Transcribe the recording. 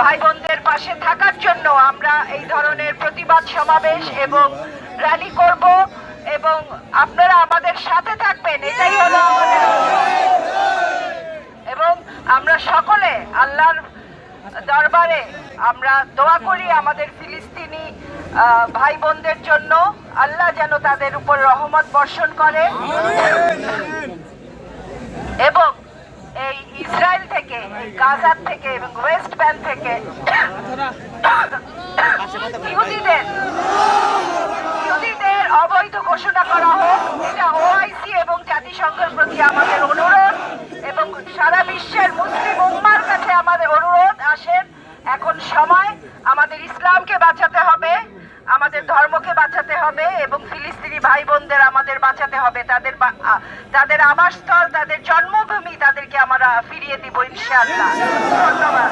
ভাই বোনদের পাশে থাকার জন্য আমরা এই ধরনের প্রতিবাদ সমাবেশ এবং র্যালি করব এবং আপনারা আমাদের সাথে থাকবেন, এটাই হলো আমাদের এবং আমরা সকলে আল্লাহর দরবারে আমরা দোয়া করি আমাদের ফিলিস্তিনি ভাই বোনদের জন্য। আল্লাহ যেন তাদের উপর রহমত বর্ষণ করে। এবং এই ইসরায়েল থেকে, গাজার থেকে এবং ওয়েস্ট ব্যাংক থেকে ইহুদিদের ইহুদিদের অবৈধ ঘোষণা করা হোক। এটা ওআইসি এবং জাতিসংঘের প্রতি আমাদের বাঁচাতে হবে, আমাদের ধর্মকে বাঁচাতে হবে এবং ফিলিস্তিনি ভাই বোনদের আমাদের বাঁচাতে হবে। তাদের তাদের আবাসস্থল, তাদের জন্মভূমি তাদেরকে আমরা ফিরিয়ে দিব ইনশাআল্লাহ। ধন্যবাদ।